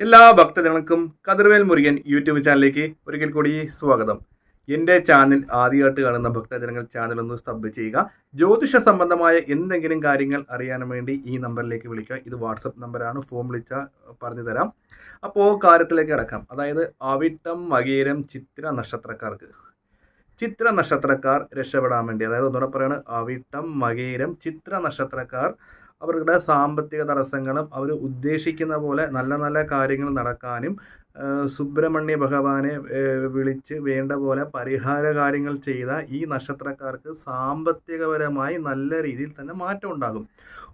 എല്ലാ ഭക്തജനങ്ങൾക്കും കതിർവേൽ മുരുകൻ യൂട്യൂബ് ചാനലിലേക്ക് ഒരിക്കൽ കൂടി സ്വാഗതം. എന്റെ ചാനൽ ആദ്യമായിട്ട് കാണുന്ന ഭക്തജനങ്ങൾ ചാനൽ ഒന്ന് സബ് ചെയ്യുക. ജ്യോതിഷ സംബന്ധമായ എന്തെങ്കിലും കാര്യങ്ങൾ അറിയാൻ വേണ്ടി ഈ നമ്പറിലേക്ക് വിളിക്കുക. ഇത് വാട്സപ്പ് നമ്പറാണ്. ഫോൺ വിളിച്ചാൽ പറഞ്ഞു തരാം. അപ്പോൾ കാര്യത്തിലേക്ക് കിടക്കാം. അതായത് അവിട്ടം മകീരം ചിത്ര നക്ഷത്രക്കാർക്ക്. ചിത്ര നക്ഷത്രക്കാർ രക്ഷപ്പെടാൻ വേണ്ടി അതായത് ഒന്നുകൂടെ പറയുകയാണ് അവിട്ടം മകീരം ചിത്ര നക്ഷത്രക്കാർ അവരുടെ സാമ്പത്തിക തടസ്സങ്ങളും അവർ ഉദ്ദേശിക്കുന്ന പോലെ നല്ല നല്ല കാര്യങ്ങൾ നടക്കാനും സുബ്രഹ്മണ്യ ഭഗവാനെ വിളിച്ച് വേണ്ട പോലെ പരിഹാര കാര്യങ്ങൾ ചെയ്ത ഈ നക്ഷത്രക്കാർക്ക് സാമ്പത്തികപരമായി നല്ല രീതിയിൽ തന്നെ മാറ്റം ഉണ്ടാകും.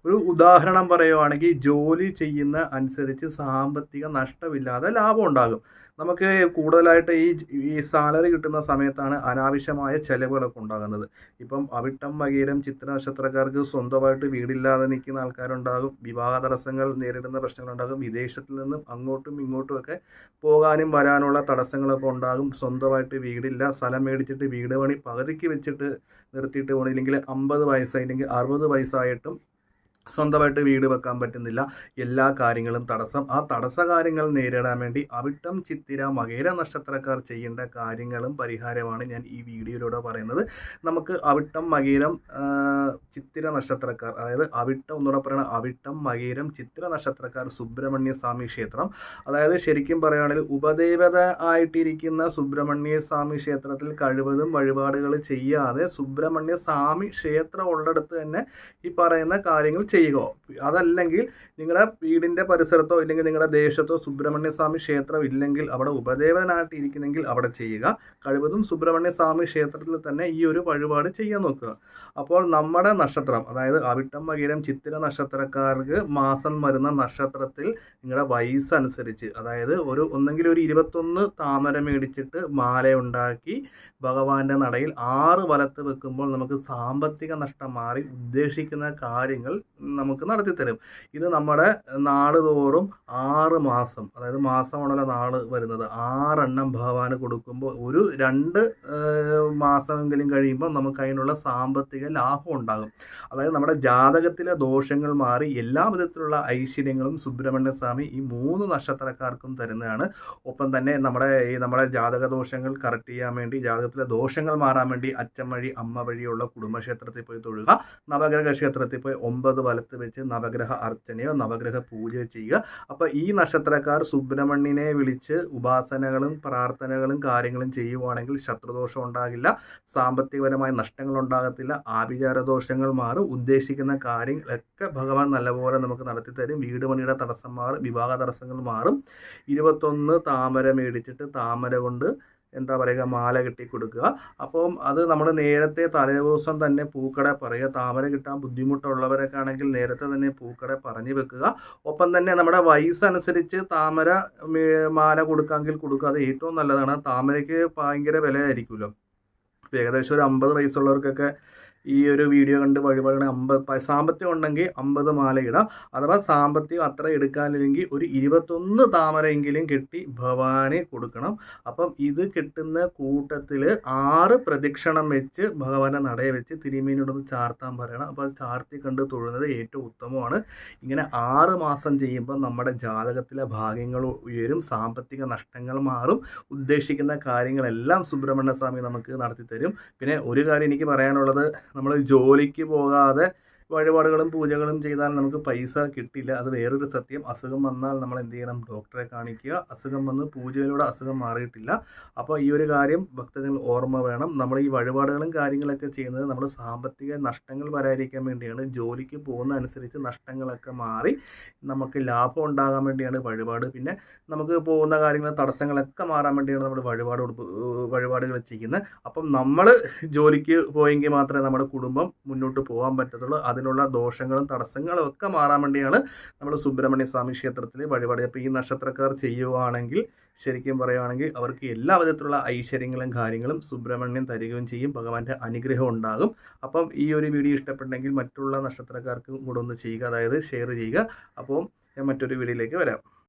ഒരു ഉദാഹരണം പറയുവാണെങ്കിൽ ജോലി ചെയ്യുന്ന അനുസരിച്ച് സാമ്പത്തിക നഷ്ടമില്ലാതെ ലാഭം ഉണ്ടാകും. നമുക്ക് കൂടുതലായിട്ട് ഈ ഈ സാലറി കിട്ടുന്ന സമയത്താണ് അനാവശ്യമായ ചെലവുകളൊക്കെ ഉണ്ടാകുന്നത്. ഇപ്പം അവിട്ടം വകീരം ചിത്ര നക്ഷത്രക്കാർക്ക് സ്വന്തമായിട്ട് വീടില്ലാതെ നിൽക്കുന്ന ആൾക്കാരുണ്ടാകും. വിവാഹ തടസ്സങ്ങൾ നേരിടുന്ന പ്രശ്നങ്ങളുണ്ടാകും. വിദേശത്തിൽ നിന്നും അങ്ങോട്ടും ഇങ്ങോട്ടുമൊക്കെ പോകാനും വരാനുള്ള തടസ്സങ്ങളൊക്കെ ഉണ്ടാകും. സ്വന്തമായിട്ട് വീടില്ല. സ്ഥലം മേടിച്ചിട്ട് വീട് പണി പകുതിക്ക് വെച്ചിട്ട് നിർത്തിയിട്ട് പോകണില്ലെങ്കിൽ അമ്പത് വയസ്സായില്ലെങ്കിൽ അറുപത് വയസ്സായിട്ടും സ്വന്തമായിട്ട് വീട് വെക്കാൻ പറ്റുന്നില്ല. എല്ലാ കാര്യങ്ങളും തടസ്സം. ആ തടസ്സ കാര്യങ്ങൾ നേരിടാൻ വേണ്ടി അവിട്ടം ചിത്തിര മകേര നക്ഷത്രക്കാർ ചെയ്യേണ്ട കാര്യങ്ങളും പരിഹാരമാണ് ഞാൻ ഈ വീഡിയോയിലൂടെ പറയുന്നത്. നമുക്ക് അവിട്ടം മകേരം ചിത്തിര നക്ഷത്രക്കാർ അതായത് അവിട്ടം എന്നൂടെ പറയണ അവിട്ടം മകേരം ചിത്തിര നക്ഷത്രക്കാർ സുബ്രഹ്മണ്യ സ്വാമി ക്ഷേത്രം. അതായത് ശരിക്കും പറയുകയാണെങ്കിൽ ഉപദേവത ആയിട്ടിരിക്കുന്ന സുബ്രഹ്മണ്യ സ്വാമി ക്ഷേത്രത്തിൽ കഴിവതും വഴിപാടുകൾ ചെയ്യാതെ സുബ്രഹ്മണ്യ സ്വാമി ക്ഷേത്രം ഉള്ളിടത്ത് തന്നെ ഈ പറയുന്ന കാര്യങ്ങൾ ചെയ്യുക. അതല്ലെങ്കിൽ നിങ്ങളുടെ വീടിന്റെ പരിസരത്തോ ഇല്ലെങ്കിൽ നിങ്ങളുടെ ദേശത്തോ സുബ്രഹ്മണ്യസ്വാമി ക്ഷേത്രം ഇല്ലെങ്കിൽ അവിടെ ഉപദേവനായിട്ട് ഇരിക്കുന്നെങ്കിൽ അവിടെ ചെയ്യുക. കഴിവതും സുബ്രഹ്മണ്യസ്വാമി ക്ഷേത്രത്തിൽ തന്നെ ഈ ഒരു വഴിപാട് ചെയ്യാൻ നോക്കുക. അപ്പോൾ നമ്മുടെ നക്ഷത്രം അതായത് അവിട്ടം മകീരം ചിത്തിര നക്ഷത്രക്കാർക്ക് മാസം വരുന്ന നക്ഷത്രത്തിൽ നിങ്ങളുടെ വയസ്സ് അനുസരിച്ച് അതായത് ഒരു ഒന്നെങ്കിൽ ഒരു ഇരുപത്തൊന്ന് താമര മേടിച്ചിട്ട് മാല ഉണ്ടാക്കി ഭഗവാന്റെ നടയിൽ ആറ് വലത്ത് വെക്കുമ്പോൾ നമുക്ക് സാമ്പത്തിക നഷ്ടം മാറി ഉദ്ദേശിക്കുന്ന കാര്യങ്ങൾ നമുക്ക് നടത്തിത്തരും ഇത് നമ്മുടെ നാട് തോറും ആറ് മാസം അതായത് മാസമാണല്ലോ നാൾ വരുന്നത്. ആറെണ്ണം ഭഗവാന് കൊടുക്കുമ്പോൾ ഒരു രണ്ട് മാസമെങ്കിലും കഴിയുമ്പോൾ നമുക്ക് അതിനുള്ള സാമ്പത്തിക ലാഭം ഉണ്ടാകും. അതായത് നമ്മുടെ ജാതകത്തിലെ ദോഷങ്ങൾ മാറി എല്ലാ വിധത്തിലുള്ള ഐശ്വര്യങ്ങളും സുബ്രഹ്മണ്യ സ്വാമി ഈ മൂന്ന് നക്ഷത്രക്കാർക്കും തരുന്നതാണ്. ഒപ്പം തന്നെ നമ്മുടെ ഈ നമ്മുടെ ജാതക ദോഷങ്ങൾ കറക്റ്റ് ചെയ്യാൻ വേണ്ടി ജാതകത്തിലെ ദോഷങ്ങൾ മാറാൻ വേണ്ടി അച്ഛൻ വഴി അമ്മ വഴിയുള്ള കുടുംബക്ഷേത്രത്തിൽ പോയി തൊഴുക നവഗ്രഹ ക്ഷേത്രത്തിൽ പോയി ഒമ്പത് വലത്ത് വെച്ച് നവഗ്രഹ അർച്ചനയോ നവഗ്രഹ പൂജയോ ചെയ്യുക. അപ്പോൾ ഈ നക്ഷത്രക്കാർ സുബ്രഹ്മണ്യനെ വിളിച്ച് ഉപാസനകളും പ്രാർത്ഥനകളും കാര്യങ്ങളും ചെയ്യുവാണെങ്കിൽ ശത്രുദോഷം ഉണ്ടാകില്ല സാമ്പത്തികപരമായ നഷ്ടങ്ങൾ ഉണ്ടാകത്തില്ല ആഭിചാര ദോഷങ്ങൾ മാറും ഉദ്ദേശിക്കുന്ന കാര്യങ്ങളൊക്കെ ഭഗവാൻ നല്ലപോലെ നമുക്ക് നടത്തി തരും. വീട് പണിയുടെ തടസ്സം മാറും വിവാഹ തടസ്സങ്ങൾ മാറും. ഇരുപത്തൊന്ന് താമര മേടിച്ചിട്ട് താമര കൊണ്ട് എന്താ പറയുക മാല കെട്ടി കൊടുക്കുക. അപ്പം അത് നമ്മൾ നേരത്തെ തലേ ദിവസം തന്നെ പൂക്കട പറയുക. താമര കിട്ടാൻ ബുദ്ധിമുട്ടുള്ളവരൊക്കെ ആണെങ്കിൽ നേരത്തെ തന്നെ പൂക്കട പറഞ്ഞു വെക്കുക. ഒപ്പം തന്നെ നമ്മുടെ വയസ്സനുസരിച്ച് താമര മാല കൊടുക്കാമെങ്കിൽ കൊടുക്കുക. അത് ഏറ്റവും നല്ലതാണ്. താമരയ്ക്ക് ഭയങ്കര വിലയായിരിക്കുമല്ലോ. ഏകദേശം ഒരു അമ്പത് വയസ്സുള്ളവർക്കൊക്കെ ഈ ഒരു വീഡിയോ കണ്ട് വഴിപാടുകൾ അമ്പത് സാമ്പത്തികം ഉണ്ടെങ്കിൽ അമ്പത് മാല ഇടാം. അഥവാ സാമ്പത്തികം അത്ര എടുക്കാനില്ലെങ്കിൽ ഒരു ഇരുപത്തൊന്ന് താമരയെങ്കിലും കെട്ടി ഭഗവാനെ കൊടുക്കണം. അപ്പം ഇത് കിട്ടുന്ന കൂട്ടത്തിൽ ആറ് പ്രദക്ഷിണം വെച്ച് ഭഗവാനെ നടയെ വെച്ച് തിരുമീനോടൊന്ന് ചാർത്താൻ പറയണം. അപ്പോൾ അത് ചാർത്തി കണ്ട് തൊഴുന്നത് ഏറ്റവും ഉത്തമമാണ്. ഇങ്ങനെ ആറ് മാസം ചെയ്യുമ്പോൾ നമ്മുടെ ജാതകത്തിലെ ഭാഗ്യങ്ങൾ ഉയരും സാമ്പത്തിക നഷ്ടങ്ങൾ മാറും. ഉദ്ദേശിക്കുന്ന കാര്യങ്ങളെല്ലാം സുബ്രഹ്മണ്യ സ്വാമി നമുക്ക് നടത്തി തരും പിന്നെ ഒരു കാര്യം എനിക്ക് പറയാനുള്ളത് നമ്മൾ ജോലിക്ക് പോകാതെ വഴിപാടുകളും പൂജകളും ചെയ്താൽ നമുക്ക് പൈസ കിട്ടില്ല. അത് വേറൊരു സത്യം. അസുഖം വന്നാൽ നമ്മൾ എന്ത് ചെയ്യണം? ഡോക്ടറെ കാണിക്കുക. അസുഖം വന്ന് പൂജയിലൂടെ അസുഖം മാറിയിട്ടില്ല. അപ്പോൾ ഈ ഒരു കാര്യം ഭക്തജനങ്ങൾ ഓർമ്മ വേണം. നമ്മൾ ഈ വഴിപാടുകളും കാര്യങ്ങളൊക്കെ ചെയ്യുന്നത് നമ്മൾ സാമ്പത്തിക നഷ്ടങ്ങൾ വരാതിരിക്കാൻ വേണ്ടിയാണ്. ജോലിക്ക് പോകുന്ന അനുസരിച്ച് നഷ്ടങ്ങളൊക്കെ മാറി നമുക്ക് ലാഭം ഉണ്ടാകാൻ വേണ്ടിയാണ് വഴിപാട്. പിന്നെ നമുക്ക് പോകുന്ന കാര്യങ്ങൾ തടസ്സങ്ങളൊക്കെ മാറാൻ വേണ്ടിയാണ് നമ്മൾ വഴിപാട് വഴിപാടുകൾ ചെയ്യുന്നത്. അപ്പം നമ്മൾ ജോലിക്ക് പോയെങ്കിൽ മാത്രമേ നമ്മുടെ കുടുംബം മുന്നോട്ട് പോകാൻ പറ്റത്തുള്ളൂ. അതിനുള്ള ദോഷങ്ങളും തടസ്സങ്ങളും ഒക്കെ മാറാൻ വേണ്ടിയാണ് നമ്മൾ സുബ്രഹ്മണ്യ സ്വാമി ക്ഷേത്രത്തിൽ വഴിപാട്. അപ്പോൾ ഈ നക്ഷത്രക്കാർ ചെയ്യുവാണെങ്കിൽ ശരിക്കും പറയുകയാണെങ്കിൽ അവർക്ക് എല്ലാ വിധത്തിലുള്ള ഐശ്വര്യങ്ങളും കാര്യങ്ങളും സുബ്രഹ്മണ്യം തരികയും ചെയ്യും. ഭഗവാന്റെ അനുഗ്രഹം ഉണ്ടാകും. അപ്പം ഈ ഒരു വീഡിയോ ഇഷ്ടപ്പെട്ടെങ്കിൽ മറ്റുള്ള നക്ഷത്രക്കാർക്കും കൂടെ ഒന്ന് ചെയ്യുക. അതായത് ഷെയർ ചെയ്യുക. അപ്പോൾ ഞാൻ മറ്റൊരു വീഡിയോയിലേക്ക് വരാം.